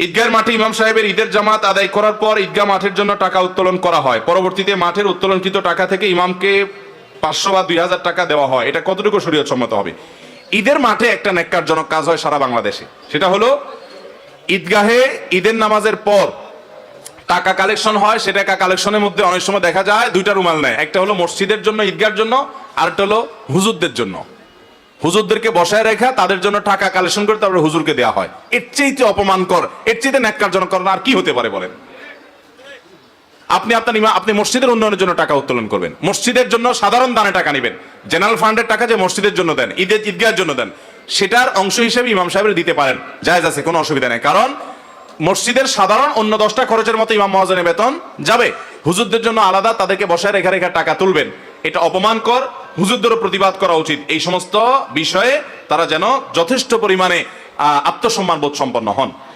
ঈদগাহের মাঠে ইমাম সাহেবের ঈদের জামাত আদায় করার পর ঈদগাহ মাঠের জন্য টাকা উত্তোলন করা হয়। পরবর্তীতে মাঠের উত্তোলনকৃত টাকা থেকে ইমামকে পাঁচশো বা দুই হাজার টাকা দেওয়া হয়। এটা কতটুকু শরীয়ত সম্মত হবে? ঈদের মাঠে একটা ন্যাক্কারজনক কাজ হয় সারা বাংলাদেশে। সেটা হলো, ঈদগাহে ঈদের নামাজের পর টাকা কালেকশন হয়। সে টাকা কালেকশনের মধ্যে অনেক সময় দেখা যায়, দুইটা রুমাল নেয়। একটা হলো মসজিদের জন্য, ঈদগার জন্য, আরেকটা হলো হুজুরদের জন্য। হুজুরদেরকে বসায় রেখা, তাদের জন্য টাকা কালেকশন করে তারপরে হুজুরকে দেওয়া হয়। এর চেয়েতে অপমান কর এর চেয়েতে ন্যাক্কারজনক কর আর কি হতে পারে বলেন? আপনি আপনার ইমা- আপনি মসজিদের উন্নয়নের জন্য টাকা উত্তোলন করবেন। মসজিদের জন্য সাধারণ দানে টাকা নেবেন। জেনারেল ফান্ডের টাকা যে মসজিদের জন্য দেন, ঈদের ঈদগাহের জন্য দেন, সেটার অংশ হিসেবে ইমাম সাহেবের দিতে পারেন। জায়েজ আছে, কোনো অসুবিধা নেই। কারণ মসজিদের সাধারণ অন্য দশটা খরচের মতো ইমাম মহাজনের বেতন যাবে। হুজুরদের জন্য আলাদা, তাদেরকে বসায় রেখা রেখা টাকা তুলবেন। এটা অপমান কর হুজুরদেরও প্রতিবাদ করা উচিত। এই সমস্ত বিষয়ে তারা যেন যথেষ্ট পরিমাণে আত্মসম্মান বোধ সম্পন্ন হন।